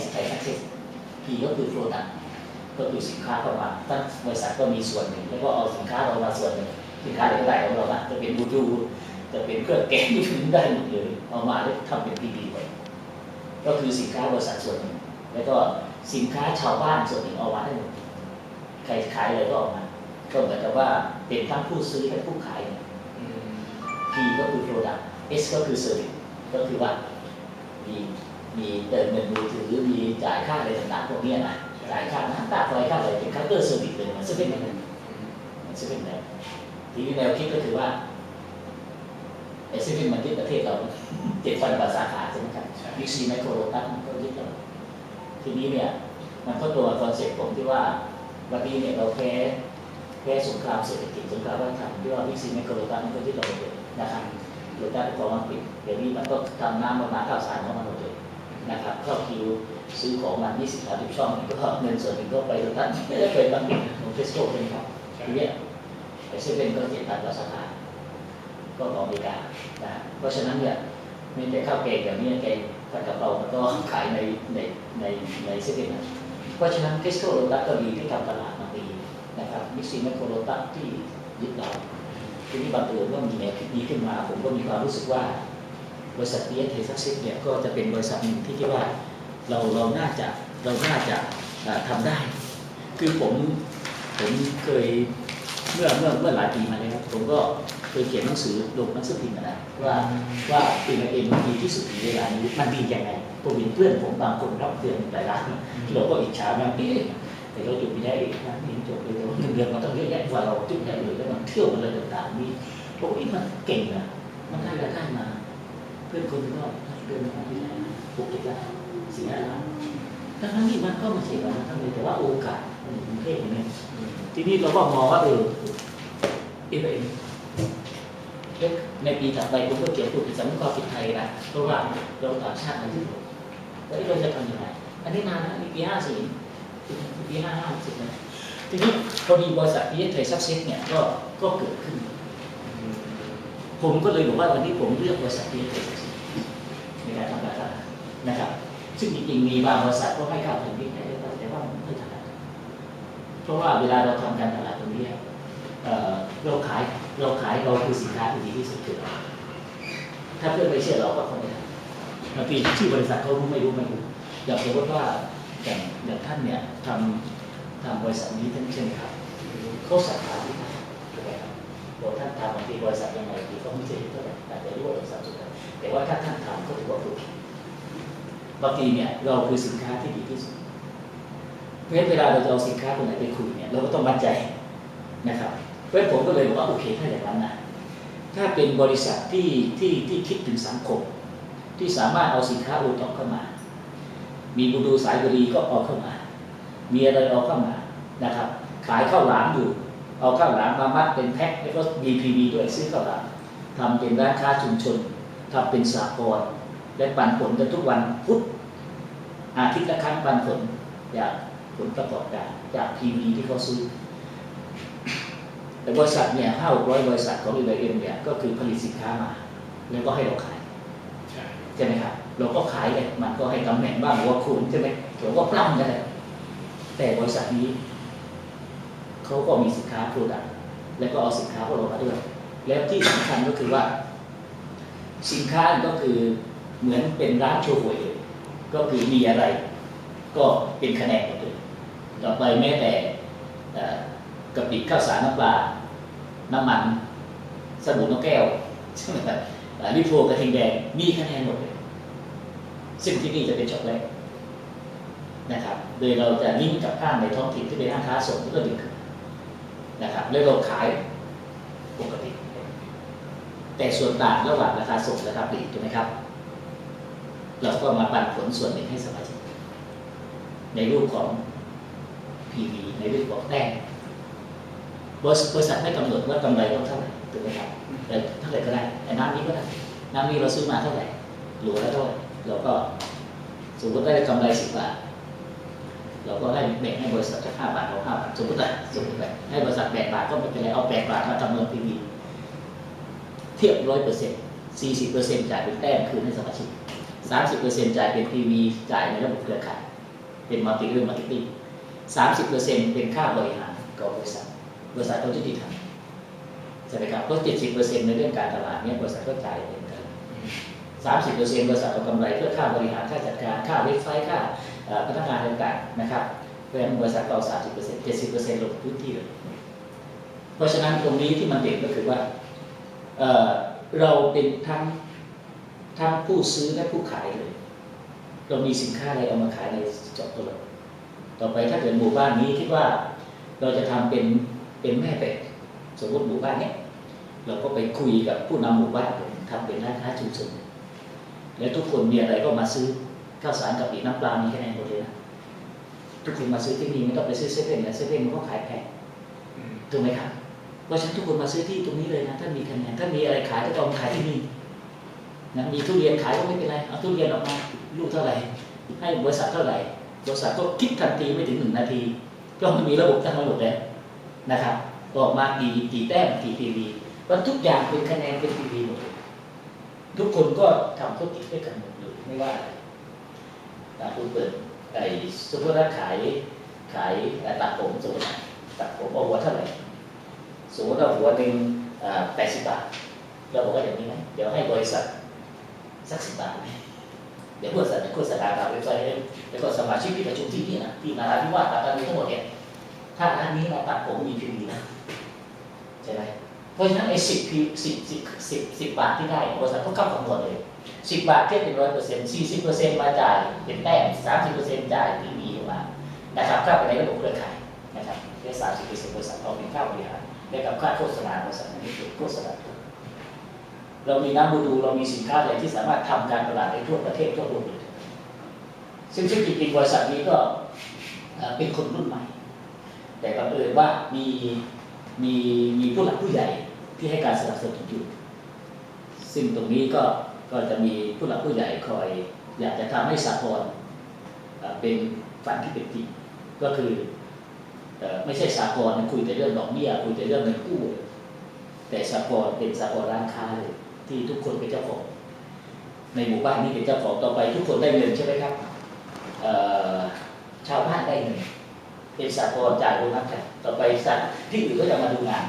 S ไทยซักเซส P ก็คือ product ก็คือสินค้าเข้ามาถ้าบริษัทก็มีส่วนหนึ่ง แล้วก็เอาสินค้าเรามาส่วนหนึ่งสินค้าเหลวไหลของเราอะจะเป็นบูดูจะเป็นเครื่องแกงที่ถึงได้หมดเลยเอามาแล้วทำเป็น PB ไว้ก็คือสินค้าบริษัทส่วนหนึ่ง แล้วก็สินค้าชาวบ้านส่วนหนึ่งเอามาได้หมดใครขายอะไรก็ออกมาก็เหมือนกับว่าเป็นทั้งผู้ซื้อและผู้ขาย P ก็คือ product S ก็คือ service ก็คือว่ามี มีเติมเงินมือถือมีจ่ายค่าอะไรต่างๆพวกเนี้ยนะจ่ายค่าน้ำค่าไฟค่าอะไรเป็นค่าเตอร์เซอร์วิสเลยมันจะเป็นยังไงมันจะเป็นยังไงทีนี้แนวคิดก็คือว่าไอ้ซึ่งมันยึดประเทศเราเจ็ดพันกว่าสาขาใช่ไหมครับใช่บิ๊กซีไมโครโลตัสมันก็ยึดเราทีนี้เนี่ยมันก็ตัวคอนเซ็ปต์ผมที่ว่าวันนี้เนี่ยเราแพ้แพ้สงครามเศรษฐกิจสงครามวัฒนธรรมที่ว่าบิ๊กซีไมโครโลตัสมันก็ยึดเราหมดเลยนะครับโลตัสของอังกฤษเดี๋ยวนี้มันก็ทำน้ำมามาข้าวสารเข้ามาหมดเลย นะครับเข้าคิวซื้อของมัน20 30ช่องก็เงินส่วนหนึ่งก็ไปโลตัสไม่ได้เคยบางทีของเฟสโก้เป็นครับทีเนี้ยไอ้เซเว่นก็เจ็ดพันกว่าสาขาก็ของอเมริกานะเพราะฉะนั้นเนี่ยมีแต่ข้าวแกงอย่างนี้แกงผัดกะเพรามันก็ขายในในในในเซเว่นนะเพราะฉะนั้นเฟสโก้โลตัสก็ดีที่ทำตลาดมาดีนะครับมิกซีแมคโครโลตัสที่ยึดเราทีนี้บังเอิญว่ามีแนวคิดนี้ขึ้นมา ผมก็มีความรู้สึกว่า บริษัทเบียเทสซิสเนี่ยก็จะเป็นบริษัทหนึ่งที่คิดว่าเราเราน่าจะเราน่าจะเอ่อทำได้ คือผมผมเคยเมื่อเมื่อเมื่อหลายปีมาแล้วผมก็เคยเขียนหนังสือลงหนังสือพิมพ์นะว่าว่าปีนเองมันดีที่สุดในเวลานี้มันดียังไงผมเห็นเพื่อนผมบางคนรับเดือนหลายล้านเราก็อิจฉาบางทีแต่เราจุดไม่ได้อีกนะนี่จบเลยแต่ว่าเงินเดือนมันต้องเยอะแยะกว่าเราจุดได้เลยแล้วมันเที่ยวมันอะไรต่างๆนี่โอ้ยมันเก่งนะมันได้รายได้มา พื่อนคนนึงก็เดือนละที่ไหนหกเจ็ดล้านสี่ห้าล้านทั้งทั้งที่มันก็ไม่ใช่ว่าทั้งเลยแต่ว่าโอกาสมันกรุงเทพเนี้ยทีนี้เราก็มองว่าเออเอฟเองในปีถัดไปผมก็เกี่ยวกับสำนึกความผิดไทยนะเพราะว่าเราต่างชาติมันที่ผมแล้วเราจะทำยังไงอันนี้นานนะปีห้าสี่ปีห้าห้าสิบนะทีนี้พอดีบริษัทพีเอสไทยซักเซ็ตเนี่ยก็ก็เกิดขึ้น ผมก็เลยบอกว่าวันนี้ผมเลือกบริษัทพีเอสไทย นะครับ ซึ่งจริงๆมีบางบริษัทก็ให้เข้าถึงที่ไหนได้บ้างแต่ว่ามันไม่ถนัดเพราะว่าเวลาเราทำการตลาดตรงนี้เราขายเราขายเราคือสินค้าที่ดีที่สุดคือเราถ้าเพื่อนไม่เชื่อเราก็คงไม่ทำบางทีชื่อบริษัทเขารู้ไม่รู้ไม่รู้อย่างสมมติว่าอย่างอย่างท่านเนี่ยทำทำบริษัทนี้ท่านใช่ไหมครับเขาสาขาที่ไหนถูกไหมครับบอกท่านทำบางทีบริษัทยังไงดีก็ไม่ใช่เท่าไหร่แต่รู้ว่าบริษัทสุดท้ายแต่ว่าถ้าท่านทำก็ถือว่าถูก บางทีเนี่ยเราคือสินค้าที่ดีที่สุด เพราะฉะนั้นเวลาเราจะเอาสินค้าตัวไหนไปคุยเนี่ยเราก็ต้องมั่นใจนะครับเพราะฉะนั้นผมก็เลยบอกว่าโอเคถ้าอย่างนั้นนะถ้าเป็นบริษัทที่ที่ที่คิดถึงสังคม ที่สามารถเอาสินค้าโอท็อปเข้ามา มีบูดูสายบุรีก็เอาเข้ามา มีอะไรเอาเข้ามานะครับ ขายข้าวหลามอยู่ เอาข้าวหลามมามัดเป็นแพ็คแล้วก็มีพีวีด้วยซื้อข้าวหลามทำเป็นร้านค้าชุมชนทำเป็นสากล และปันผลกันทุกวันพุธอาทิตย์ละครั้งปันผลจากผลประกอบการจากทีวีที่เขาซื้อแต่บริษัทเนี่ยห้าร้อยบริษัทของอีเอ็มเนี่ยก็คือผลิตสินค้ามา แล้วก็ให้เราขายใช่ไหมครับเราก็ขายเลยมันก็ให้ตำแหน่งบ้างหัวคูณใช่ไหมเราก็ปล้ำกันเลยแต่บริษัทนี้เขาก็มีสินค้าโปรดักต์แล้วก็เอาสินค้าพวกเรามาด้วยแล้วที่สำคัญก็คือว่า สินค้าก็คือ เหมือนเป็นร้านโชว์หวยเลยก็คือมีอะไร ก็เป็นคะแนนหมดเลยต่อไปแม้แต่เอ่อกะปิข้าวสารน้ำปลา น้ำมันสบู่นกแก้วใช่ไหมครับลิโฟกระทิงแดงมีคะแนนหมดเลยซึ่งที่นี่จะเป็นช็อปแรกนะครับ โดยเราจะลิงก์กับห้างในท้องถิ่นที่เป็นห้างค้าส่งที่ก็ดึงนนะครับแล้วเราขายปกติ แต่ส่วนต่างระหว่างราคาส่งและราคาปลีกถูกไหมครับ เราก็มาปันผลส่วนหนึ่งให้สมาชิกในรูปของ PV ในรูปของแต้มบริษัทไม่กำหนดว่ากำไรต้องเท่าไหร่ถูกไหมครับแต่เท่าไหร่ก็ได้แต่น้ำนี้ก็ได้น้ำนี้เราซื้อมาเท่าไหร่หลวงละเท่าไหร่เราก็สมมติได้กำไรสิบบาทเราก็ได้แบ่งให้บริษัทจะห้าบาทเราห้าบาทสมมติว่าสมมติว่าให้บริษัทแปดบาทก็ไม่เป็นไรเอาแปดบาทมาทำเงิน PV เทียบร้อยเปอร์เซ็นต์สี่สิบเปอร์เซ็นต์จ่ายเป็นแต้มคืนให้สมาชิก สามสิบเปอร์เซ็นต์จ่ายเป็นทีวีจ่ายในระบบเครือข่าย เป็นมัลติเรื่องมาร์เก็ตติ้งสามสิบเปอร์เซ็นต์เป็นค่าบริหารของบริษัท บริษัทต้องยุติธรรมใช่ไหมครับเพราะเจ็ดสิบเปอร์เซ็นต์ในเรื่องการตลาดเนี่ยบริษัทก็จ่ายเป็นกันสามสิบเปอร์เซ็นต์บริษัทเอากำไรเพื่อค่าบริหารค่าจัดการค่าเว็บไซต์ค่าพนักงานต่างๆนะครับเพราะฉะนั้นบริษัทเราสามสิบเปอร์เซ็นต์เจ็ดสิบเปอร์เซ็นต์ลงพื้นที่เลยเพราะฉะนั้นตรงนี้ที่มันเด่นก็คือว่าเราเป็นทั้ง ทั้งผู้ซื้อและผู้ขายเลย เรามีสินค้าอะไรเอามาขายในจอบตัวเราต่อไปถ้าเกิดหมู่บ้านนี้คิดว่าเราจะทำเป็นเป็นแม่เป็ดสมมติหมู่บ้านเนี้ยเราก็ไปคุยกับผู้นำหมู่บ้านทำเป็นร้านค้าชุมชนแล้วทุกคนมีอะไรก็มาซื้อข้าวสารกับปีน้ำปลามีแค่ไหนหมดเลยนะทุกคนมาซื้อที่นี่ไม่ต้องไปซื้อเซเว่นนะเซเว่นมันก็ขายแพงถูกไหมครับเพราะฉะนั้นทุกคนมาซื้อที่ตรงนี้เลยนะถ้ามีคะแนนถ้ามีอะไรขายก็ต้องขายที่นี่ นะมีทุเรียนขายก็ไม่เป็นไรเอาทุเรียนออกมาลูกเท่าไหร่ ให้บริษัทเท่าไหร่ บริษัทก็คิดทันทีไม่ถึงหนึ่งนาที ก็มันมีระบบทั้งหมดแล้วนะครับออกมากี่กี่แต้มกี่ปีวีมันทุกอย่างเป็นคะแนนเป็นปีวีหมดทุกคนก็ทำธุรกิจด้วยกันหมดเลยไม่ว่าอะไรแต่คุณเปิดไอ้สมมติว่าขายขายตัดผมสมมตินะตัดผมเอาหัวเท่าไหร่สมมติว่าหัวหนึ่งแปดสิบบาทเราบอกว่าอย่างนี้ไหมเดี๋ยวให้บริษัท สักสิบบาทไหมเดี๋ยวบริษัทจะโฆษณาตาเว็บไซต์แล้วก็สมาชิกที่ประชุมที่นี่นะที่นาราธิวาสปัตตานีทั้งหมดเนี่ยถ้าร้านนี้เราตัดผมมีฟรีนะใช่ไหมเพราะฉะนั้นไอ้สิบสิบสิบสิบสิบบาทที่ได้บริษัทต้องเข้าคำนวณเลยสิบบาทเทียบเป็นร้อยเปอร์เซ็นต์สี่สิบเปอร์เซ็นต์มาจ่ายเป็นแต้มสามสิบเปอร์เซ็นต์จ่ายทีวีออกมานะครับเข้าไปในระบบเครือข่ายนะครับได้สามสิบเปอร์เซ็นต์บริษัทเราเป็นค่าบริหารได้กับค่าโฆษณาบริษัทนี้คือโฆษณา เรามีน้ำบูดูเรามีสินค้าอะไรที่สามารถทำการตลาดได้ทั่วประเทศทั่วโลกเลยซึ่งซึ่งจริงๆบริษัทนี้ก็เป็นคนรุ่นใหม่ แต่บังเอิญว่ามีมีมีผู้หลักผู้ใหญ่ที่ให้การสนับสนุนอยู่ ซึ่งตรงนี้ก็ก็จะมีผู้หลักผู้ใหญ่คอย อยากจะทำให้สากลเอ่อเป็นฝันที่เป็นจริงก็คืออไม่ใช่สากลนคุยแต่เรื่องดอกเบี้ยคุยแต่เรื่องเงินกู้แต่สากลเป็นสากลร้านค้าเลย ที่ทุกคนเป็นเจ้าของ ในหมู่บ้านนี้เป็นเจ้าของต่อไป ทุกคนได้เงินใช่ไหมครับชาวบ้านได้เงินเป็นสากลจ่ายโบนัสกันต่อไปสัตว์ที่อื่นก็จะมาดูงาน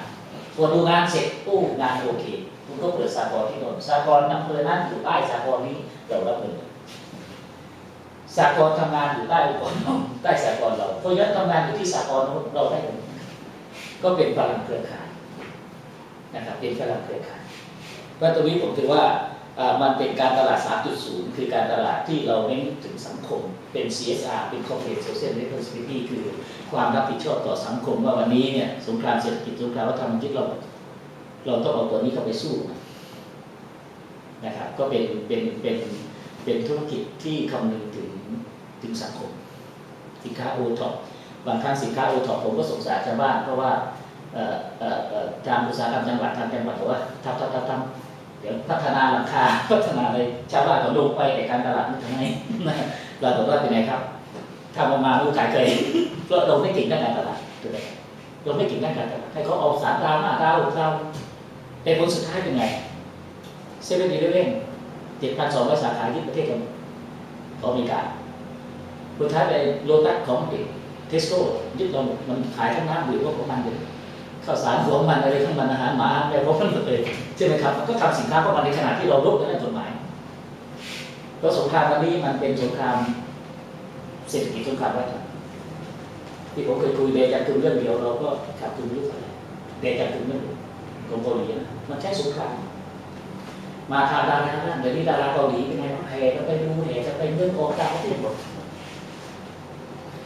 พอดูงานเสร็จตู้งานโอเคคุณก็เปิดสากลที่โน่นสากลอำเภอนั้นอยู่ใต้สากลนี้เรารับเงินสากลทำงานอยู่ใต้องค์กรใต้สากลเราเพราะฉะนั้นทำงานอยู่ที่สากลเราได้หมดก็เป็นพลังเครือข่ายนะครับเป็นพลังเครือข่าย เพราะตรงนี้ผมถือว่ามันเป็นการตลาด 3.0 คือการตลาดที่เราเน้นถึงสังคม เป็น CSR เป็น Corporate Social Responsibility คือความรับผิดชอบต่อสังคมว่าวันนี้เนี่ยสงครามเศรษฐกิจสงครามวัฒนธรรมยึดเรา เราต้องเอาตัวนี้เข้าไปสู้นะครับก็เป็นเป็นเป็นเป็นธุรกิจที่คำนึงถึงถึงสังคม สินค้าโอท็อปบางครั้งสินค้าโอท็อปผมก็สงสารชาวบ้านเพราะว่าเอ่อเอ่อเอ่อการอุตสาหกรรมจังหวัดทางจังหวัดบอกว่าทำทำทำทำ เดี๋ยวพัฒนาหลังคาพัฒนาอะไรชาวบ้านก็ลงไปแต่การตลาดมันทำไงเราบอกว่าเป็นไงครับทำออกมาลูกขายเคยเพราะเราไม่เก่งด้านการตลาดถูกไหมเราไม่เก่งด้านการตลาดให้เขาเอาสามดาวห้าดาวหกดาวแต่ผลสุดท้ายเป็นไงเซเว่นดีเว่นเจ็ดพันสองร้อยสาขาที่ประเทศอเมริกาสุดท้ายไปโลตัสของเทสโก้ยึดเราหมดมันขายทั้งน้ำดื่มว่าของมันเลย ข้าวสารของมันอะไรทั้งมันอาหารหมาอะไรพวกนั้นหมดเลยใช่ไหมครับก็ทำสินค้าเข้ามาในขณะที่เราลบกันในกฎหมายเพราะสงครามวันนี้มันเป็นสงครามเศรษฐกิจสงครามวัฒนที่ผมเคยคุยเดจันทุนเรื่องเดียวเราก็ขาดทุนรู้เท่าไรเดจันทุนเรื่องของเกาหลีนะมันใช้สงครามมาทางดารานะเดี๋ยวนี้ดาราเกาหลีเป็นไงบ้าแห่จะไปดูแห่จะไปเรื่องของต่างประเทศหมด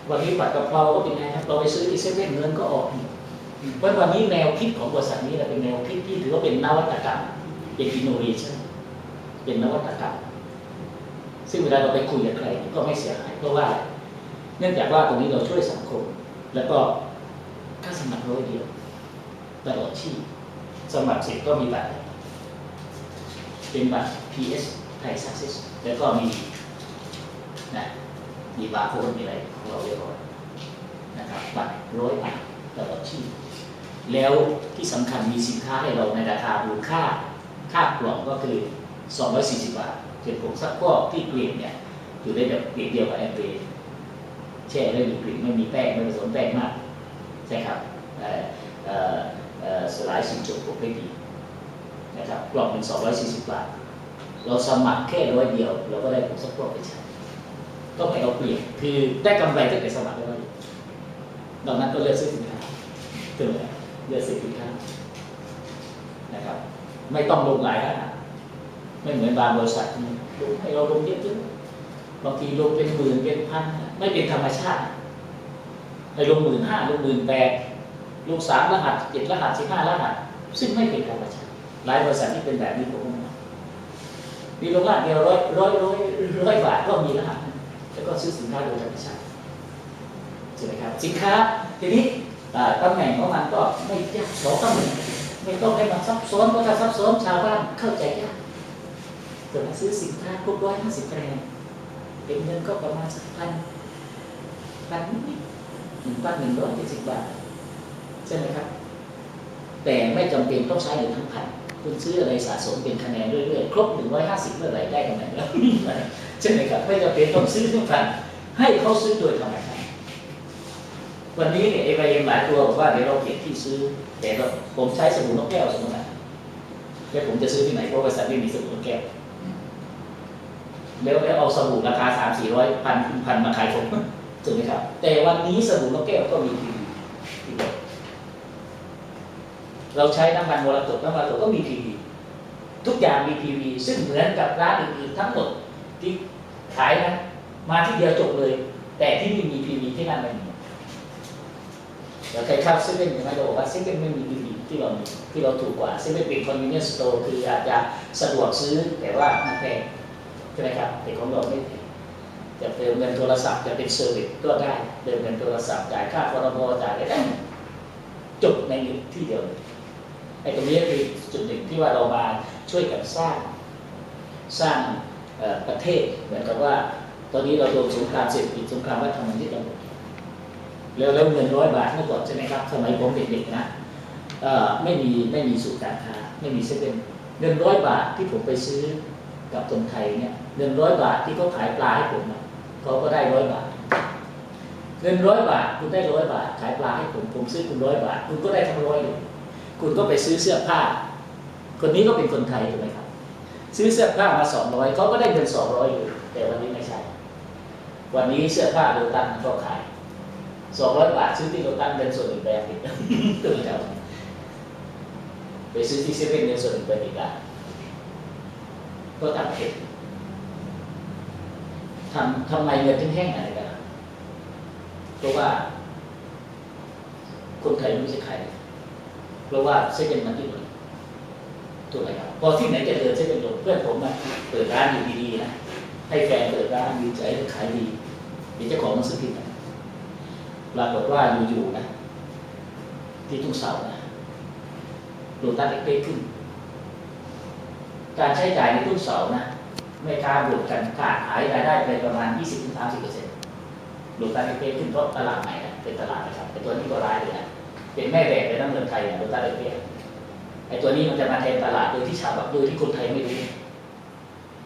วันนี้ผัดกะเพราก็เป็นไงครับเราไปซื้อที่เซเว่นเงินก็ออก เพราะวันนี้แนวคิดของบริษัทนี้เป็นแนวคิดที่ถือว่าเป็นนวัตกรรมเป็นอินโนเวชันเป็นนวัตกรรม ซึ่งเวลาเราไปคุยกับใครก็ไม่เสียหายเพราะว่า เนื่องจากว่าตรงนี้เราช่วยสังคม แล้วก็ค่าสมัครร้อยเดียวตลอดชีพสมัครเสร็จก็มีบัตรเป็นบัตร PS ไทย Success แล้วก็มีนะมีบาร์โค้ดมีอะไรของเราเรียบร้อยนะครับบัตรร้อยบาทตลอดชีพ แล้วที่สำคัญมีสินค้าให้เราในราคามูลค่าค่ากล่องก็คือ 240 บาทเช่นผงซักฟอกที่กลิ่นเนี่ยอยู่ได้แบบกลิ่นเดียวกับแอมเบย์แช่ได้มีกลิ่นไม่มีแป้งไม่ผสมแป้งมากใช่ครับสลายสิ่งจบปกได้ดีนะครับกล่องเป็น 240 บาท เราสมัครแค่ร้อยเดียว เราก็ได้ผงซักฟอกไปใช้ก็ไม่เอาเปรียบคือได้กำไรตั้งแต่สมัครแล้วดังนั้นก็เลือกซื้อสินค้าถูกไหม เลือกซื้อสินค้านะครับ ไม่ต้องลงหลายขนาดไม่เหมือนบางบริษัทที่ลงให้เราลงเยอะๆบางทีลงเป็นหมื่นเป็นพันไม่เป็นธรรมชาติให้ลงหมื่นห้าลงหมื่นแปดลงสามรหัสเจ็ดรหัสสิบห้ารหัส ซึ่งไม่เป็นธรรมชาติหลายบริษัทที่เป็นแบบนี้ผมมีลงรหัสเดียวร้อยร้อยร้อยร้อยบาทก็มีรหัสแล้วก็ซื้อสินค้าโดยธรรมชาติใช่ไหมครับ สินค้าทีนี้อ่ ตำแหน่งของมันก็ไม่ยากสองตำแหน่งไม่ต้องให้มันซับซ้อนเพราะถ้าซับซ้อนชาวบ้านเข้าใจยากเกิดมาซื้อสินค้าครบร้อยห้าสิบคะแนนเป็นเงินก็ประมาณสักพันพันนิดหนึ่งพันหนึ่งร้อยเจ็ดสิบบาทใช่ไหมครับ แต่ไม่จำเป็นต้องใช้เงินทั้งพันคุณซื้ออะไรสะสมเป็นคะแนนเรื่อยๆครบหนึ่งร้อยห้าสิบเมื่อไหร่ได้ตำแหน่งแล้วใช่ไหมครับไม่จำเป็นต้องซื้อทั้งพันให้เขาซื้อโดยธรรมชาติ วันนี้เนี่ยเอไเอ็มหลายตัวบอกว่าเดี๋ยวเราเปลี่ยนที่ซื้อ แต่เราผมใช้สบู่นกแก้วสมมตินะแล้วผมจะซื้อที่ไหนเพราะบริษัทไม่มีสบู่นกแก้วแล้วแล้วเอาสบู่ราคาสามสี่ร้อยพันพันมาขายผมถูกไหมครับ แต่วันนี้สบู่นกแก้วก็มีพีพีเราใช้น้ำมันมรกน้ำมันมรกตก็มีพีพีทุกอย่างมีพีพีซึ่งเหมือนกับร้านอื่นๆทั้งหมดที่ขายนะมาที่เดียวจบเลย แต่ที่นี่มีพีพีที่นั่นไม่มี เราเคยเข้าเซเว่นใช่ไหมเราบอกว่าเซเว่นไม่มีดีที่เราที่เราถูกกว่าเซเว่นเป็นคอนเวเนียนสโตร์คืออาจจะสะดวกซื้อแต่ว่ามันแพงใช่ไหมครับแต่ของเราไม่แพงจะเติมเงินโทรศัพท์จะเป็นเซอร์วิสก็ได้เติมเงินโทรศัพท์จ่ายค่าพรบจ่ายอะไรได้จบในที่เดียวไอ้ตรงนี้คือจุดหนึ่งที่ว่าเรามาช่วยกันสร้างสร้างประเทศเหมือนกับว่า ตอนนี้เราโดนสงครามเศรษฐกิจสงครามวัฒนธรรมที่เรา แล้วแล้วเงินร้อยบาทเมื่อก่อนใช่ไหมครับ สมัยผมเด็กๆนะไม่มีไม่มีสูตรการค้าไม่มีเซเว่นเงินร้อยบาทที่ผมไปซื้อกับตรงไทยเนี่ยเงินร้อยบาทที่เขาขายปลาให้ผมเขาก็ได้ร้อยบาท เงินร้อยบาทคุณได้ร้อยบาท ขายปลาให้ผมผมซื้อคุณร้อยบาท คุณก็ได้ทั้งร้อยเลยคุณก็ไปซื้อเสื้อผ้า คนนี้ก็เป็นคนไทยถูกไหมครับ ซื้อเสื้อผ้ามาสองร้อยเขาก็ได้เงินสองร้อยอยู่แต่วันนี้ไม่ใช่วันนี้เสื้อผ้าโดตันก็ขาย สองร้อยบาทซื้อที่โลตัสเงินส่วนหนึ่งแบงค์อีกตัวนี้ครับไปซื้อที่เซเว่นเงินส่วนหนึ่งแบงค์อีกละก็ต่างประเทศทำทำไมเงินถึงแห้งอะไรกันเพราะว่า คนไทยไม่ใช่ใครเพราะว่าเซเว่นมันที่หนึ่งถูกไหมครับพอที่ไหนจะเดินเซเว่นลงเพื่อนผมนะเปิดร้านอยู่ดีๆนะให้แฟนเปิดร้านดีใจขายดีเดี๋ยวเจ้าของมันซื้อผิดนะ ปรากฏว่าอยู่ๆนะ ที่ทุ่งเสานะโลตัสเล็กๆขึ้น การใช้จ่ายในทุ่งเสานะไม่ค้าบวกกันขาดหายรายได้ไปประมาณ 20-30%โลตัสเล็กๆขึ้นเพราะตลาดใหม่นะเป็นตลาดนะครับเป็นตัวนี้ตัวร้ายเลยนะเป็นแม่แบบในน้ำเมืองไทยนะโลตัสเล็กๆไอ้ตัวนี้มันจะมาแทนตลาดโดยที่ชาวบ้านโดยที่คนไทยไม่รู้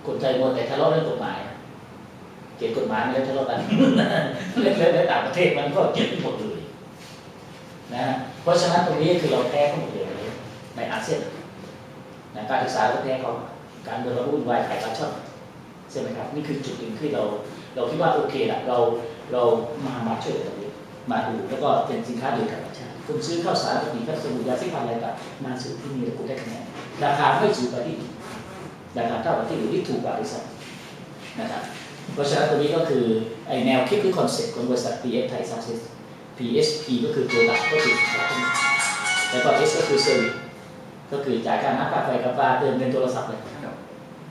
คนไทยมัวแต่ทะเลาะเรื่องกฎหมาย ขียนกฎหมายไม่แล้วทะเลาะกันแล้วในต่างประเทศมันก็ยึดหมดเลยนะฮะเพราะฉะนั้นตรงนี้คือเราแพ้เขาหมดเลยในอาเซียนนะการศึกษาเราแพ้เขาการเมืองเราวุ่นวายขายปลาช่อนใช่ไหมครับนี่คือจุดหนึ่งที่เราเราคิดว่าโอเคละเราเรามามาช่วยตรงนี้มาดูแล้วก็เป็นสินค้าโดยธรรมชาติคุณซื้อข้าวสารกติข้าวสมุนยาสีฟันอะไรแบบมาซื้อที่นี่แล้วคุณได้คะแนนราคาไม่สูงกว่าที่ราคาเท่ากับที่อื่ที่ถูกกว่าด้วยซ้ำนะครับ เพราะฉะนั้นตัวนี้ก็คือไอแนวคิดคือคอนเซ็ปต์ของบริษัท PX Thai Success PSP ก็คือ Product ก็คือขายแล้วก็ S ก็คือ Service ก็คือจ่ายค่าน้ำค่าไฟค่าปลาเติมเงินโทรศัพท์เลย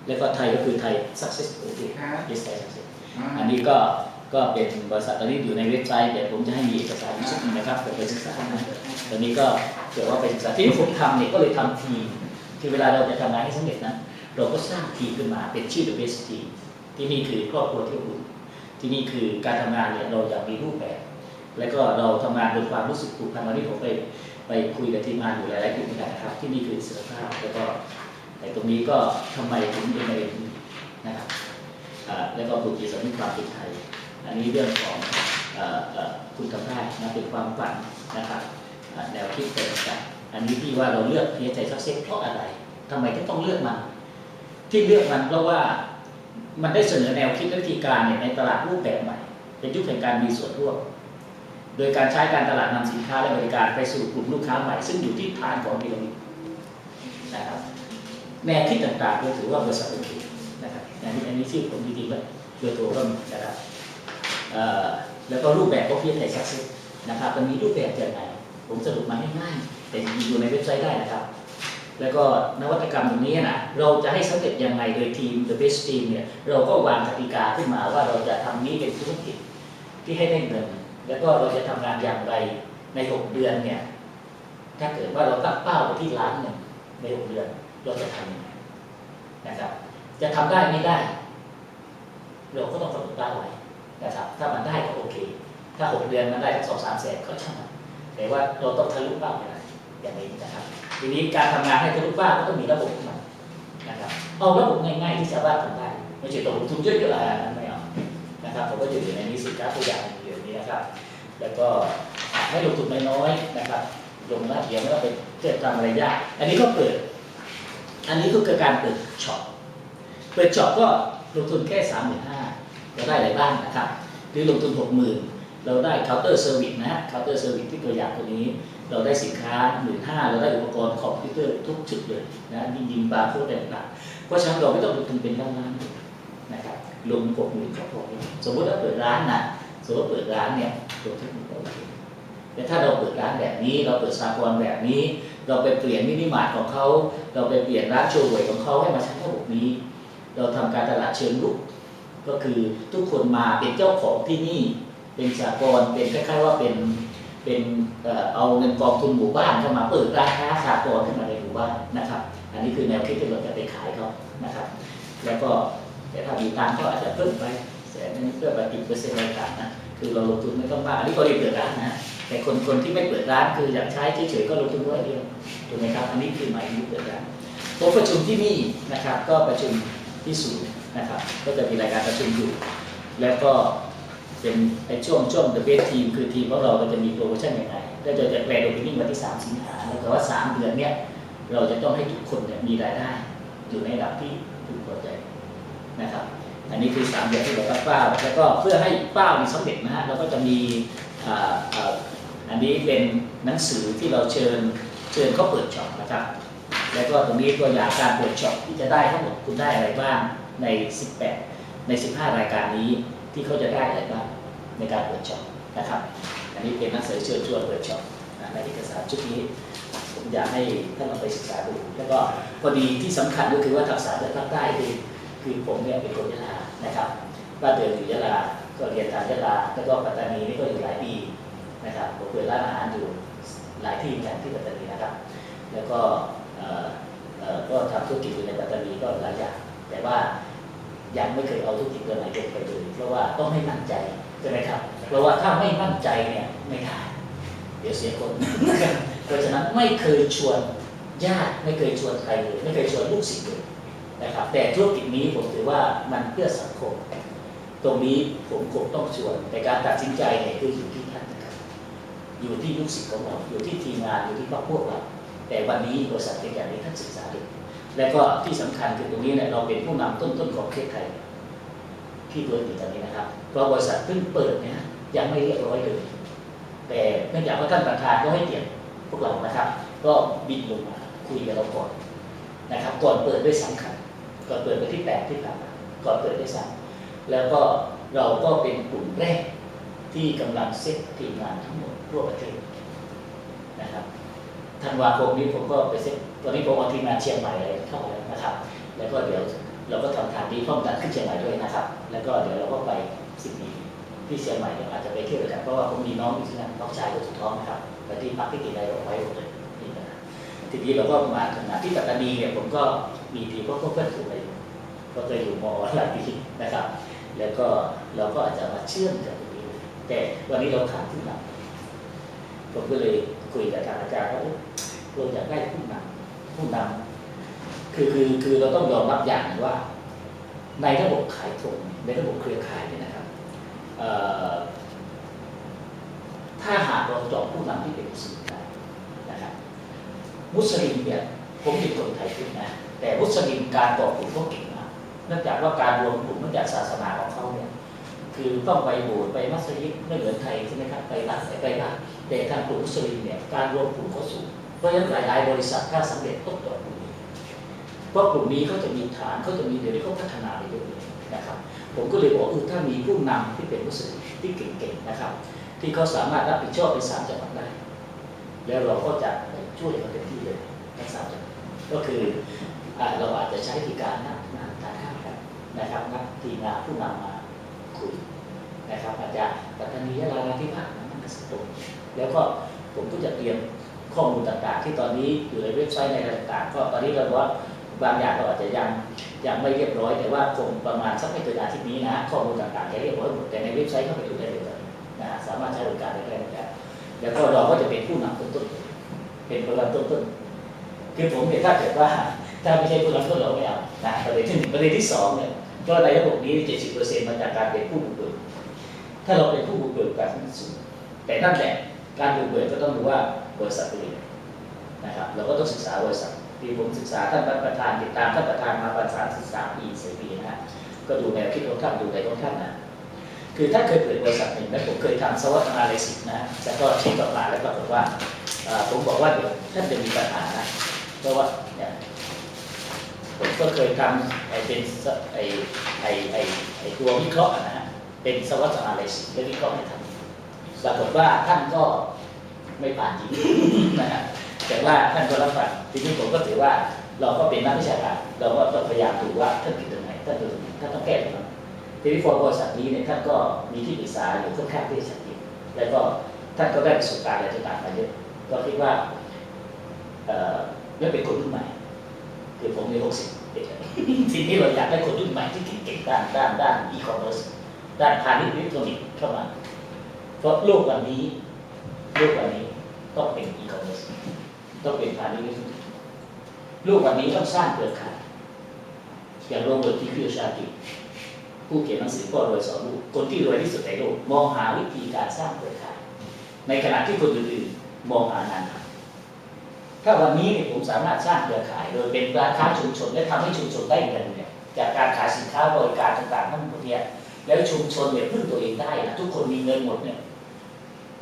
แล้วก็ไทยก็คือไทย Success โอเค S Thai Success อันนี้ก็ก็เป็นบริษัทตอนนี้อยู่ในเว็บไซต์เดี๋ยวผมจะให้มีเอกสารอีกชุดหนึงนะครับผมไปศึกษานะตอนนี้ก็เกิดว่าไปศึกษาที่ผมทำเนี่ยก็เลยทำทีมคือเวลาเราจะทำงานให้สำเร็จนะเราก็สร้างทีมขึ้นมาเป็นชื่อ The Best Team ที่นี่คือครอบครัวที่อบอุ่นที่นี่คือการทำงานเนี่ยเราอยากมีรูปแบบ แล้วก็เราทำงานโดยความรู้สึกผูกพันวันนี้ผมไปไปคุยกับทีมงานอยู่หลายๆกลุ่มเหมือนกันนะครับ ที่นี่คืออิสรภาพแล้วก็ในตรงนี้ก็ทำไมถึงเป็นในนะครับแล้วก็บุคคลสำนึกความเป็นไทย อันนี้เรื่องของออคุณภาพนะเป็นความฝันนะครับแนวคิดต่างๆอันนี้ที่ว่าเราเลือกพีเอใจซักเซ็ตเพราะอะไรทำไมถึงต้องเลือกมัน ที่เลือกมันเพราะว่า มันได้เสนอแนวคิดและวิธีการเนี่ยในตลาดรูปแบบใหม่ เป็นยุคแห่งการมีส่วนร่วม โดยการใช้การตลาดนำสินค้าและบริการไปสู่กลุ่มลูกค้าใหม่ ซึ่งอยู่ที่ฐานของพีระมิดนะครับแนวคิดต่างๆเราถือว่าบริษัทโอเคนะครับอันนี้อันนี้ชื่อผมจริงๆว่าโดยตัวก็มีนะครับแล้วก็รูปแบบก็เพียงแต่สักเซนะครับมันมีรูปแบบอยังไงผมสรุปมาง่ายๆแต่จริงๆอยู่ในเว็บไซต์ได้นะครับ แล้วก็นวัตกรรมตรงนี้นะเราจะให้สำเร็จยังไงโดยทีม The Best Team เนี่ยเราก็วางกติกาขึ้นมาว่าเราจะทำนี้เป็นธุรกิจที่ให้ได้เงิน แล้วก็เราจะทำงานอย่างไรใน 6 เดือนเนี่ยถ้าเกิดว่าเราตั้งเป้าไปที่ล้านหนึ่งใน 6 เดือน เราจะทำยังไงนะครับ จะทำได้ไม่ได้ เราก็ต้องกำหนดเป้าไว้นะครับ ถ้ามันได้ก็โอเค ถ้า 6 เดือนมันได้สักสองสามแสนก็ช่างมันแต่ว่าเราต้องทะลุเป้าไปได้อย่างนี้นะครับ ทีนี้การทำงานให้ทะลุเป้านก็ต้องมีระบบขึ้นมานะครับเอาระบบง่ายๆที่ชาวบ้านทำได้ไม่ใช่ต้องลงทุนเยอะๆอะไรนั้นไม่เอานะครับผมก็อยู่ในนี้สินค้าตัวอย่างอยู่นนี้นะครับ แล้วก็ให้ลงทุนน้อยๆนะครับลงแล้วเดียวไม่ต้องไปเกิดทำอะไรยากอันนี้ก็เปิด อันนี้ก็คือการเปิดช็อปเปิดช็อปก็ลงทุนแค่สามหมื่นห้าเราได้อะไรบ้างนะครับ หรือลงทุนหกหมื่นเราได้เคาน์เตอร์เซอร์วิสนะฮะเคาน์เตอร์เซอร์วิสที่ตัวอย่างตัวนี้ เราได้สินค้าหมื่นห้าเราได้อุปกรณ์คอมพิวเตอร์ทุกจุดเลยนะยิงยิงบาร์โค้ดต่างๆเพราะฉะนั้นเราไม่ต้องลงทุนเป็นล้านๆนะครับลงหกหมื่นก็พอสมมติว่าเปิดร้านนะสมมติเปิดร้านเนี่ยตัวเทคนิคเราแต่ถ้าเราเปิดร้านแบบนี้ เราเปิดซาฟอนแบบนี้ เราไปเปลี่ยนมินิมาร์ทของเขาเราไปเปลี่ยนร้านโชว์หวยของเขาให้มาใช้ระบบนี้ เราทำการตลาดเชิงรุกก็คือทุกคนมาเป็นเจ้าของที่นี่ เป็นสากลเป็นคล้ายๆว่าเป็น เป็นเอ่อเอาเงินกองทุนหมู่บ้านเข้ามาเปิดร้านค้าสากลขึ้นมาในหมู่บ้านนะครับ อันนี้คือแนวคิดที่เราจะไปขายเขานะครับ แล้วก็แต่ถ้ามีตังก็อาจจะเพิ่มไปแสนนึงเพื่อไปติดเปอร์เซ็นต์อะไรต่างนะคือเราลงทุนไม่ต้องมากอันนี้ก็เรียนเปิดร้านนะแต่คนคนที่ไม่เปิดร้านคืออยากใช้เฉยๆก็ลงทุนร้อยเดียวถูกไหมครับอันนี้คือหมายถึงเปิดร้านผมประชุมที่นี่นะครับ ก็ประชุมที่ศูนย์นะครับ ก็จะมีรายการประชุมอยู่ แล้วก็ เป็นในช่วงช่วง The Best Team คือทีมของเราเราจะมีโปรโมชั่นยังไงก็จะจะแปลโดมินิ่งวันที่ 3 สิงหาแต่ว่า 3 เดือนเนี้ยเราจะต้องให้ทุกคนเนี่ยมีรายได้ อยู่ในระดับที่พึงพอใจนะครับ อันนี้คือ 3 เดือนที่เราตั้งเป้าแล้วก็เพื่อให้เป้ามีสำเร็จนะฮะเราก็จะมีอ่าอ่าอันนี้เป็นหนังสือที่เราเชิญเชิญเขาเปิดช็อปนะครับ แล้วก็ตรงนี้ตัวอย่างการเปิดช็อปที่จะได้ทั้งหมดคุณได้อะไรบ้างใน 18 ใน 15 รายการนี้ ที่เขาจะได้อะไรบ้างในการเปิดช็อปนะครับ อันนี้เป็นหนังสือเชิญชวนเปิดช็อปในเอกสารชุดนี้ผมอยากให้ท่านลองไปศึกษาดูแล้วก็พอดีที่สำคัญก็คือว่าทักษะเดินภาคใต้คือคือผมเนี่ยเป็นคนยะลานะครับบ้านเดิมอยู่ยะลาก็เรียนทางยะลาแล้วก็ปัตตานีนี่ก็อยู่หลายปีนะครับผมเปิดร้านอาหารอยู่หลายที่เหมือนกันที่ปัตตานีนะครับ แล้วก็เอ่อเอ่อก็ทำธุรกิจอยู่ในปัตตานีก็หลายอย่างแต่ว่า ยังไม่เคยเอาธุรกิจตัวไหนลงไปเลยเพราะว่าต้องให้มั่นใจใช่ไหมครับ เพราะว่าถ้าไม่มั่นใจเนี่ยไม่ได้เดี๋ยวเสียคนเพราะฉะนั้นไม่เคยชวนญาติไม่เคยชวนใครเลยไม่เคยชวนลูกศิษย์เลยนะครับ แต่ธุรกิจนี้ผมถือว่ามันเพื่อสังคม ตรงนี้ผมคงต้องชวนแต่การตัดสินใจเนี่ยคืออยู่ที่ท่านนะครับ อยู่ที่ลูกศิษย์ของเราอยู่ที่ทีมงานอยู่ที่พรรคพวกเราแต่วันนี้บริษัทเป็นอย่างนี้ท่านศึกษาดู และก็ที่สำคัญคือตรงนี้เนี่ยเราเป็นผู้นำต้นๆของประเทศไทยที่ตัวอยู่ตอนนี้นะครับ เพราะบริษัทเพิ่งเปิดเนี่ยยังไม่เรียบร้อยเลย แต่เนื่องจากว่าท่านประธานก็ให้เกียรติพวกเรานะครับ ก็บินลงมาคุยกับเราก่อนนะครับ ก่อนเปิดด้วยสำคัญก่อนเปิดวันที่แปดที่ผ่านมาก่อนเปิดด้วยซ้ำแล้วก็เราก็เป็นกลุ่มแรกที่กำลังเซ็ตทีมงานทั้งหมดทั่วประเทศนะครับ ธันวาคมนี้ผมก็ไปเซ็ตตอนนี้ผมเอาทีมงานเชียงใหม่อะไรเข้าแล้วนะครับ แล้วก็เดี๋ยวเราก็ทำทางดีพร้อมกันขึ้นเชียงใหม่ด้วยนะครับ แล้วก็เดี๋ยวเราก็ไปสิบนีที่เชียงใหม่เดี๋ยวอาจจะไปเที่ยวกันเพราะว่าผมมีน้องที่นั่นน้องชายก็ถูกท้องนะครับไปที่พักที่ติดอะไรเอาไว้หมดเลยนี่นะทีนี้เราก็มาทำงานที่ปัตตานีเนี่ยผมก็มีทีมก็เพื่อนถูกไปอยู่ก็เคยอยู่มอหลายปีนะครับ แล้วก็เราก็อาจจะมาเชื่อมกับตรงนี้แต่วันนี้เราขาดผู้นำผมก็เลย คุยกับทางอาจารย์ว่าเอ้ยเราอยากได้ผู้นำผู้นำคือคือคือเราต้องยอมรับอย่างหนึ่งว่า ในระบบขายตรงในระบบเครือข่ายเนี่ยนะครับถ้าหากเราเจาะผู้นำที่เป็นมุสลิมได้นะครับมุสลิมเนี่ยผมเป็นคนไทยพูดนะแต่มุสลิมการก่อกลุ่มก็เก่งมากเนื่องจากว่าการรวมกลุ่มเนื่องจากศาสนาของเขาเนี่ย คือต้องไปโบสถ์ไปมัสยิดไม่เหมือนไทยใช่ไหมครับไปรัฐไปรัฐแต่ทางกลุ่มมุสลิมเนี่ยการรวมกลุ่มเขาสูงเพราะฉะนั้นหลาย ๆ บริษัทถ้าสำเร็จต้องต่อกลุ่มนี้เพราะกลุ่มนี้เขาจะมีฐานเขาจะมีเดี๋ยวนี้เขาพัฒนาไปเรื่อยๆนะครับ ผมก็เลยบอกเออถ้ามีผู้นำที่เป็นมุสลิมที่เก่ง ๆ นะครับ ที่เขาสามารถรับผิดชอบในสามจังหวัดได้ แล้วเราก็จะช่วยเขาเต็มที่เลยทั้งสามจังหวัดก็คือเราอาจจะใช้วิธีการนัดงานทานข้าวกันนะครับนัดทีมงานผู้นำมาคุย นะครับ อาจจะปัตตานียะลาที่ภาคนั้นก็สตุแล้วก็ผมก็จะเตรียมข้อมูลต่างๆ ที่ตอนนี้อยู่ในเว็บไซต์ในต่างๆ ก็ตอนนี้เรากว่าบางอย่างเราอาจจะยังยังไม่เรียบร้อย แต่ว่าคงประมาณสักไม่เกินอาทิตย์นี้นะข้อมูลต่างๆจะเรียบร้อยหมดแต่ในเว็บไซต์เข้าไปดูได้เลยนะสามารถใช้บริการได้เลยนะแล้วก็เราก็จะเป็นผู้นำต้นๆเป็นผู้นำต้นๆคือผมเนี่ยถ้าเกิดว่าถ้าไม่ใช่ผู้นำต้นเราไม่เอานะประเด็นที่หนึ่งประเด็นที่สองเนี่ยก็ในระบบนี้ 70%มาจากการเป็นผู้บุกเบิก ถ้าเราเป็นผู้บุกเบิกการสูงแต่นั่นแหละการบุกเบิกก็ต้องดูว่าบริษัทเป็นยังไงนะครับ เราก็ต้องศึกษาบริษัททีผมศึกษาท่านประธานติดตามท่านประธานมาประมาณศึกษาปีสี่ปีนะฮะก็ดูแนวคิดของท่านดูในของท่านนะคือถ้าเคยเปิดบริษัทหนึ่งแล้วผมเคยทำสวัสดินาลิซิสนะแล้วก็เช็คออกมาแล้วปรากฏว่าผมบอกว่าเดี๋ยวท่านจะมีปัญหานะเพราะว่าเนี่ยผมก็เคยทำไอ้เป็นไอ้ไอ้ไอ้ไอตัววิเคราะห์นะ เป็นสวัสดินาลิซิและวิเคราะห์ให้ท่านปรากฏว่าท่านก็ไม่ผ่านจริงนะฮะแต่ว่าท่านก็รับฟังทีนี้ผมก็ถือว่าเราก็เป็นนักวิชาการ เราก็ต้องพยายามดูว่าท่านผิดตรงไหนท่านถูกตรงไหนท่านต้องแก้ตรงไหนทีนี้ฟอร์บริษัทนี้เนี่ยท่านก็มีที่ปรึกษาอยู่ค่อนข้างที่จะชัดเจนแล้วก็ท่านก็ได้ประสบการณ์อะไรต่างๆมาเยอะก็คิดว่าเอ่อและเป็นคนรุ่นใหม่คือผมในหกสิบทีนี้เราอยากได้คนรุ่นใหม่ที่เก่งๆด้านด้านด้านอีคอมเมิร์ซ ด้านพาณิชย์อิเล็กทรอนิกส์เข้ามาเพราะโลกวันนี้โลกวันนี้ต้องเป็นอีคอมเมิร์ซต้องเป็นพาณิชย์อิเล็กทรอนิกส์โลกวันนี้ต้องสร้างเครือข่ายอย่างโรเบิร์ตที่คิวชาติผู้เขียนหนังสือก็รวยสอนลูกคนที่รวยที่สุดในโลกมองหาวิธีการสร้างเครือข่ายในขณะที่คนอื่นๆมองหางานทำถ้าวันนี้เนี่ยผมสามารถสร้างเครือข่าย โดยเป็นร้านค้าชุมชนและทำให้ชุมชนได้เงินเนี่ยจากการขายสินค้าบริการต่างๆทั้งหมดเนี่ย แล้วชุมชนเนี่ยพึ่งตัวเองได้นะทุกคนมีเงินหมดเนี่ย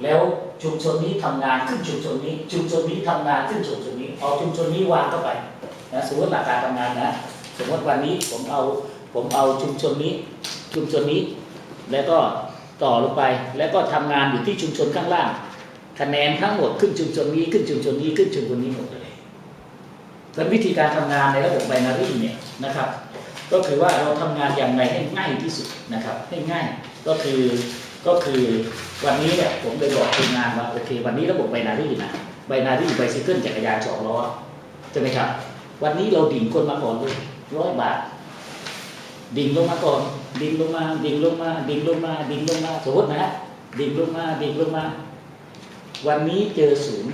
แล้วชุมชนนี้ทำงานขึ้นชุมชนนี้ ชุมชนนี้ทำงานขึ้นชุมชนนี้เอาชุมชนนี้วางเข้าไปนะสมมติหลักการทำงานนะสมมติวันนี้ผมเอาผมเอาชุมชนนี้ ชุมชนนี้ แล้วก็ต่อลงไป แล้วก็ทำงานอยู่ที่ชุมชนข้างล่าง คะแนนทั้งหมดขึ้นชุมชนนี้ขึ้นชุมชนนี้ขึ้นชุมชนนี้หมดเลยเป็นวิธีการทำงานในระบบไบนารีเนี่ยนะครับ ก็คือว่าเราทำงานอย่างไรให้ง่ายที่สุดนะครับ ให้ง่ายก็คือก็คือวันนี้เนี่ยผมเลยบอกทีมงานว่าโอเค วันนี้ระบบไบนารีนะไบนารีไบซิเคิลจักรยานสองล้อใช่ไหมครับ วันนี้เราดิ่งคนมาก่อนเลยร้อยบาท ดิ่งลงมาก่อน ดิ่งลงมา ดิ่งลงมา ดิ่งลงมา ดิ่งลงมาสมมตินะ ดิ่งลงมา ดิ่งลงมา วันนี้เจอศูนย์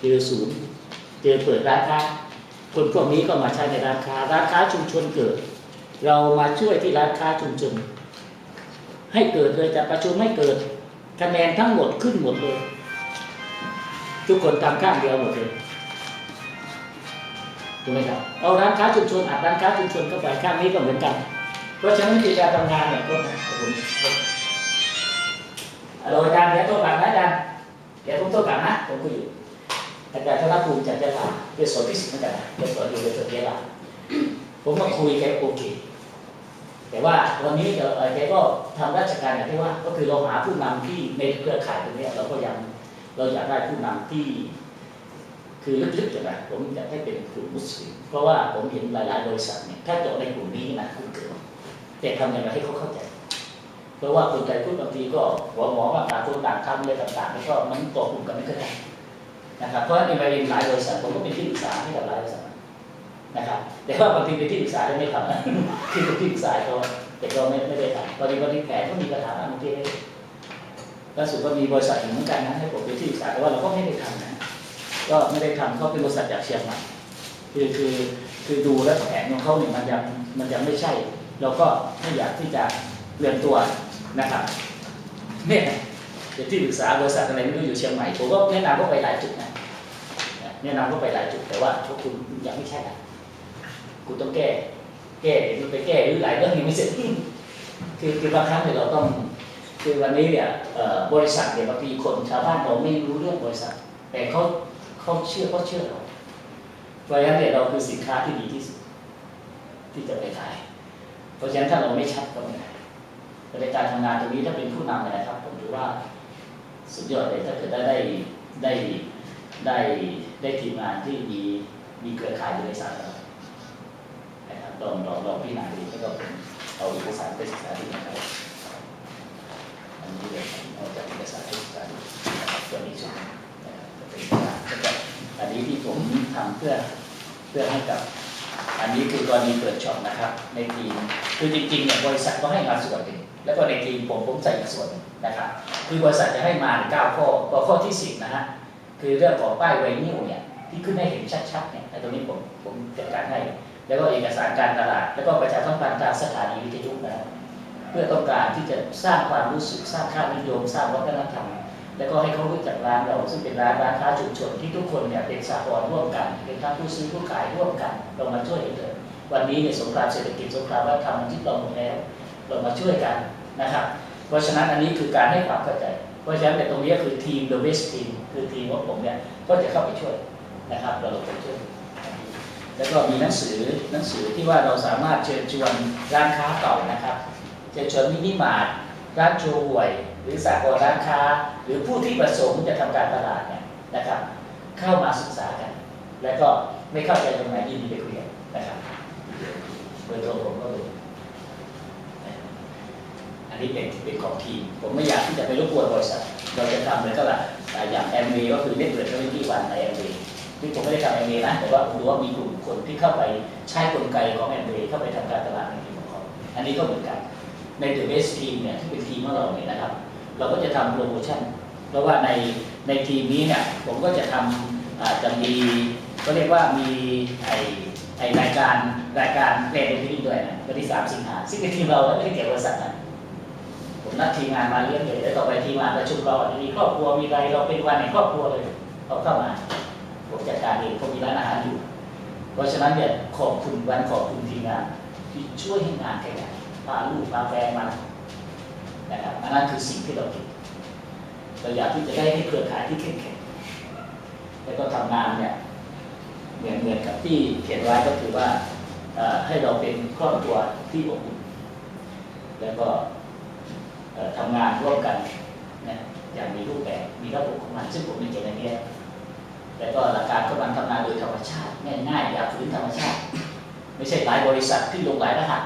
เจอศูนย์เจอเปิดร้านค้า คนพวกนี้ก็มาใช้ในร้านค้า ร้านค้าชุมชนเกิด เรามาช่วยที่ร้านค้าชุมชน ให้เกิดเลยจากประชุมให้เกิดคะแนนทั้งหมดขึ้นหมดเลย ทุกคนทำข้างเดียวหมดเลยถูกไหมครับเอาร้านค้าชุมชนอัดร้านค้าชุมชนเข้าไปข้างนี้ก็เหมือนกัน เพราะฉะนั้นวิธีการทำงานเนี่ยก็ผมเราอาจารย์เดี๋ยวโทษกลับนะอาจารย์เดี๋ยวผมโทษกลับนะผมคุยอยู่ อาจารย์ธนภูมิจากยะลาเป็นสอนพิเศษเหมือนกันนะเป็นสอนอยู่ในสวนยะลาผมมาคุยแกโอเคแต่ว่าวันนี้เดี๋ยวเอ่อแกก็ทำราชการอย่างที่ว่า ก็คือเราหาผู้นำที่ในเครือข่ายตรงนี้เราก็ยังเราอยากได้ผู้นำที่ คือลึกๆเลยนะผมอยากให้เป็นกลุ่มมุสลิมเพราะว่าผมเห็นหลายๆบริษัทเนี่ยถ้าเจาะในกลุ่มนี้นะคุณเกิดแต่ทำยังไงให้เขาเข้าใจ เพราะว่าคนไทยพูดบางทีก็หัวหมอว่าต่างคนต่างทำอะไรต่างๆแล้วก็มันตกกลุ่มกันไม่เข้าใจ นะครับเพราะฉะนั้นในประเด็นหลายบริษัทผมก็เป็นที่ปรึกษาให้กับหลายบริษัทนะครับ แต่ว่าบางทีเป็นที่ปรึกษาได้ไม่ทำนะคือเป็นที่ปรึกษาเขาแต่ก็ไม่ไม่ได้ทำตอนนี้วันนี้แผนก็มีปัญหาบางทีล่าสุดก็มีบริษัทหนึ่งเหมือนกันนะให้ผมเป็นที่ปรึกษาแต่ว่าเราก็ไม่ได้ทำนะก็ไม่ได้ทำเขาเป็นบริษัทจากเชียงใหม่คือคือคือดูแล้วแผนของเขาเนี่ยมันยังมันยังไม่ใช่ เราก็ไม่อยากที่จะเรียนตัวนะครับเนี่ย เดี๋ยวที่ปรึกษาบริษัทอะไรไม่รู้อยู่เชียงใหม่ผมก็แนะนำก็ไปหลายจุดนะแนะนำก็ไปหลายจุดแต่ว่าพวกคุณยังไม่ใช่นะคุณต้องแก้ แก้มันไปแก้หรือหลายเรื่องยังไม่เสร็จคือคือบางครั้งเนี่ยเราต้อง คือวันนี้เนี่ยบริษัทเนี่ยบางทีคนชาวบ้านเราไม่รู้เรื่องบริษัท แต่เขาเขาเชื่อเขาเชื่อเราเพราะฉะนั้นเนี่ยเราคือสินค้าที่ดีที่สุดที่จะไปขาย เพราะฉะนั้นถ้าเราไม่ชัดก็ไม่ได้ในการทำงานตรงนี้ถ้าเป็นผู้นำเนี่ยนะครับผมถือว่า สุดยอดเลยถ้าเกิดได้ได้ได้ได้ได้ทีมงานที่มีมีเครือข่ายบริษัทเรนะครับลองลองลองพิจารณาดูแล้วก็เอาเอกสารไปศึกษาดูนะครับอันนี้เลยเอาจากเอกสารไปศึกษาดูนะครับตัวนี้ส่วนหนึ่งนะครับเป็นการแล้วก็อันนี้ที่ผมทำเพื่อเพื่อให้กับ อันนี้คือกรณีเปิดช็อปนะครับ ในทีมคือจริงๆเนี่ยบริษัทก็ให้มาส่วนหนึ่ง แล้วก็ในทีมผมผมใส่ส่วนนะครับ คือบริษัทจะให้มาเก้าข้อข้อที่สิบนะฮะคือเรื่องของป้ายไวนิวเนี่ยที่ขึ้นให้เห็นชัดๆเนี่ยตรงนี้ผมผมจัดการให้ แล้วก็เอกสารการตลาด แล้วก็ประชาสัมพันธ์ตามสถานีวิทยุนะเพื่อต้องการที่จะสร้างความรู้สึกสร้างค่านิยมสร้างวัฒนธรรมแล้วก็ให้เขารู้จักร้านเราซึ่งเป็นร้านร้านค้าชุมชนที่ทุกคนเนี่ยเป็นสากลร่วมกัน เป็นทั้งผู้ซื้อผู้ขายร่วมกัน เรามาช่วยกันเถอะวันนี้เนี่ยสงครามเศรษฐกิจสงครามวัฒนธรรมมันที่เราหมดแล้ว เรามาช่วยกัน นะครับ เพราะฉะนั้นอันนี้คือการให้ความเข้าใจ เพราะฉะนั้นในตรงนี้ก็คือทีม the best team คือทีมของผมเนี่ยก็จะเข้าไปช่วยนะครับเราลงไปช่วยแล้วก็มีหนังสือหนังสือที่ว่าเราสามารถเชิญชวนร้านค้าเก่านะครับเชิญชวนมินิมาร์ทร้านโชว์หวย หรือสากลร้านค้า หรือผู้ที่ประสงค์จะทำการตลาดเนี่ยนะครับ เข้ามาศึกษากัน แล้วก็ไม่เข้าใจตรงไหนยินดีไปคุยกันนะครับเบอร์โทรผมก็เลย อันนี้เป็นเป็นของทีม ผมไม่อยากที่จะไปรบกวนบริษัท เราจะทำเหมือนกับว่าอย่างแอมเก็คือเน็ตเวิร์กคอมมิตี้วันในแอมเที่ผมไม่ได้ทำแอมเนะแต่ว่าผมรู้ว่ามีกลุ่มคนที่เข้าไปใช้กลไกของแอมเข้าไปทำการตลาดในทีมของเขาอันนี้ก็เหมือนกันในเดอะเบสทีมเนี่ยที่เป็นทีมของเราเนี่ยนะครับ เราก็จะทำโปรโมชั่น เพราะว่าในในทีมนี้เนี่ยผมก็จะทำอาจจะมีก็เรียกว่ามีไอไอรายการรายการเพลงที่นี่ด้วยนะวันที่สามสิงหาซึ่งเป็นทีมเราแล้วไม่ได้เกี่ยวกับบริษัทนะ นัดทีมงานมาเลี้ยงเลยแล้วต่อไปทีมงานประชุมเราอาจจะมีครอบครัวมีอะไรเราเป็นวันในครอบครัวเลยเขาเข้ามาผมจัดการเองผมมีร้านอาหารอยู่ เพราะฉะนั้นเนี่ยขอบคุณวันขอบคุณทีมงานที่ช่วยให้งานแข่งพาลูกพาแฟนมานะครับอันนั้นคือสิ่งที่เราคิดเราอยากที่จะได้ให้เครือข่ายที่เข้มแข็งแล้วก็ทำงานเนี่ยเหมือนเหมือนกับที่เขียนไว้ก็คือว่าให้เราเป็นครอบครัวที่อบอุ่นแล้วก็ ทำงานร่วมกันนะอย่างมีรูปแบบมีระบบของมันซึ่งผมมีเจตนาเนี้ยแล้วก็หลักการก็มันทำงานโดยธรรมชาติง่ายๆอย่าฝืนธรรมชาติ ไม่ใช่หลายบริษัทที่ลงหลายรหัส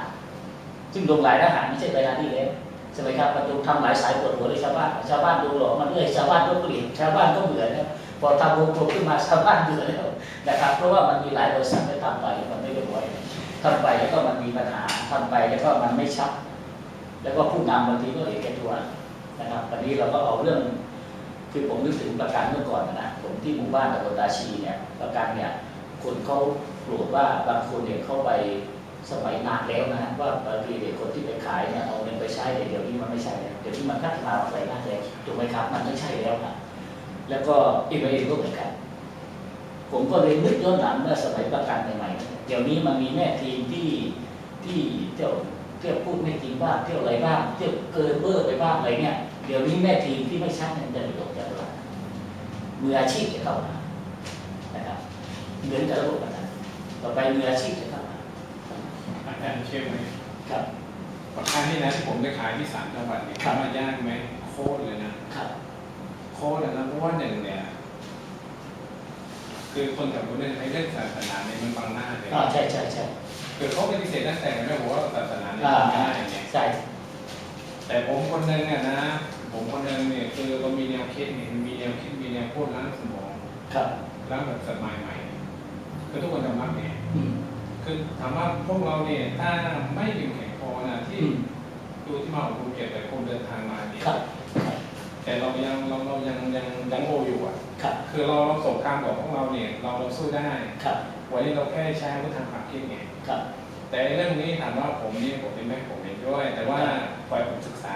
ซึ่งลงหลายรหัสไม่ใช่เวลาที่แล้วใช่ไหมครับมันต้องทำหลายสายปวดหัวเลยชาวบ้านชาวบ้านดนหลอกมันเรื่อยชาวบ้านก็เกลียดชาวบ้านก็เบื่อแล้วพอทำวงกลมขึ้นมาชาวบ้านเบื่อแล้วนะครับ เพราะว่ามันมีหลายบริษัทที่ทำไปมันไม่เรียบร้อยทำไปแล้วก็มันมีปัญหาทำไปแล้วก็มันไม่ชัด แล้วก็ผู้นำบางทีก็เห็นแก่ตัวนะครับวันนี้เราก็เอาเรื่อง คือผมนึกถึงประกันเมื่อก่อนนะผมที่หมู่บ้านตะบนตาชีเนี่ยประกันเนี่ยคนเขาโกรธว่าบางคนเนี่ยเข้าไปสมัยนานแล้วนะว่าบางทีเด็กคนที่ไปขายเนี่ยเอาเงินไปใช้เดี๋ยวนี้มันไม่ใช่แล้วเดี๋ยวนี้มันพัฒนาไปมากแล้วถูกไหมครับ มันไม่ใช่แล้วนะแล้วก็อีกเมลก็เหมือนกันผมก็เลยนึกย้อนหลังเมื่อสมัยประกันใหม่ๆเดี๋ยวนี้มันมีแม่ทีมที่ที่เที่ยว เที่ยวพูดไม่จริงบ้างเที่ยวอะไรบ้างเที่ยวเกินเบอร์ไปบ้างอะไรเนี่ยเดี๋ยวนี้แม่ทีมที่ไม่ชัดเนี่ยจะหลุดออกจากตลาดมืออาชีพจะเข้ามานะครับเหมือนกับระบบประกันต่อไปมืออาชีพจะเข้ามาอาจารย์เชื่อไหมครับครั้งที่แล้วที่ผมไปขายที่สามจังหวัดเนี่ยครับมายากไหมโคตรเลยนะครับโคตรเลยนะเพราะว่าหนึ่งเนี่ยคือคนกับคนเนี่ยไอ้เรื่องศาสนาเนี่ยมันบังหน้าเลยอ่าใช่ใช่ใช่ คือเขาปฏิเสธตั้งแต่ไม่บอกว่าศาสนาเนี่ยอ่าบังหน้าอย่างเงี้ยใช่ แต่ผมคนหนึ่งเนี่ยนะ ผมคนหนึ่งเนี่ยคือเรามีแนวคิดเนี่ยมีแนวคิดมีแนวพูดล้างสมองครับล้างแบบสมัยใหม่คือทุกคนจะมักเนี่ยอืม คือถามว่าพวกเราเนี่ยถ้าไม่เข้มแข็งพอนะที่อืม ดูที่มาของภูเก็ตแต่คนเดินทางมาเนี่ยครับ แต่เรายังเราเรายังยังยังโออยู่อะ ครับ คือเราเราสงครามกับพวกเราเนี่ยเราเราสู้ได้ ครับ วันนี้เราแค่ใช้อาวุธทางความคิดไง ครับ แต่เรื่องนี้ถามว่าผมนี่ผมเป็นแม่ผมเองด้วย แต่ว่าฝ่ายผมศึกษา